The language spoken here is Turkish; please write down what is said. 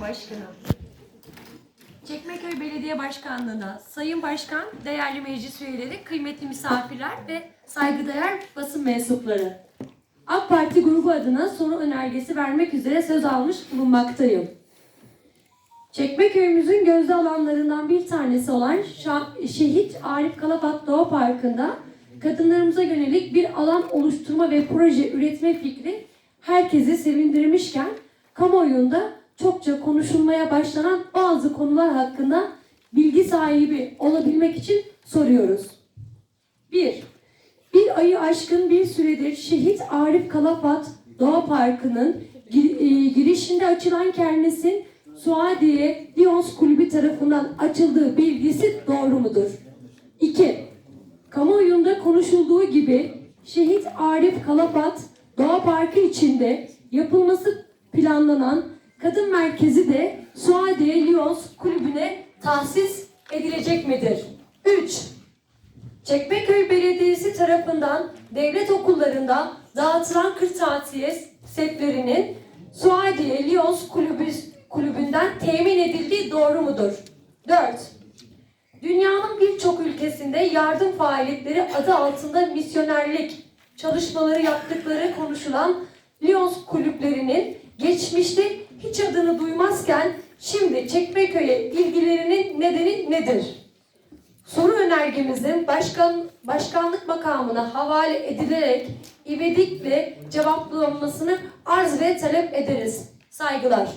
Başkanım. Çekmeköy Belediye Başkanlığı'na Sayın Başkan, değerli meclis üyeleri, kıymetli misafirler ve saygıdeğer basın mensupları. AK Parti grubu adına soru önergesi vermek üzere söz almış bulunmaktayım. Çekmeköy'ümüzün gözde alanlarından bir tanesi olan Şehit Arif Kalafat Doğa Parkı'nda kadınlarımıza yönelik bir alan oluşturma ve proje üretme fikri herkesi sevindirmişken kamuoyunda çokça konuşulmaya başlanan bazı konular hakkında bilgi sahibi olabilmek için soruyoruz. 1. Bir ayı aşkın bir süredir Şehit Arif Kalafat Doğa Parkı'nın e, girişinde açılan kermesin Suadiye Lions Kulübü tarafından açıldığı bilgisi doğru mudur? 2. Kamuoyunda konuşulduğu gibi Şehit Arif Kalafat Doğa Parkı içinde yapılması planlanan kadın merkezi de Suadiye Lions Kulübü'ne tahsis edilecek midir? 3. Çekmeköy Belediyesi tarafından devlet okullarında dağıtılan kırtasiye setlerinin Suadiye Lions Kulübü, Kulübü'nden temin edildiği doğru mudur? 4. Dünyanın birçok ülkesinde yardım faaliyetleri adı altında misyonerlik çalışmaları yaptıkları konuşulan Lions kulüplerinin geçmişte hiç adını duymazken şimdi Çekmeköy'e ilgilerinin nedeni nedir? Soru önergemizin başkan, başkanlık makamına havale edilerek ivedilikle cevaplanmasını arz ve talep ederiz. Saygılar.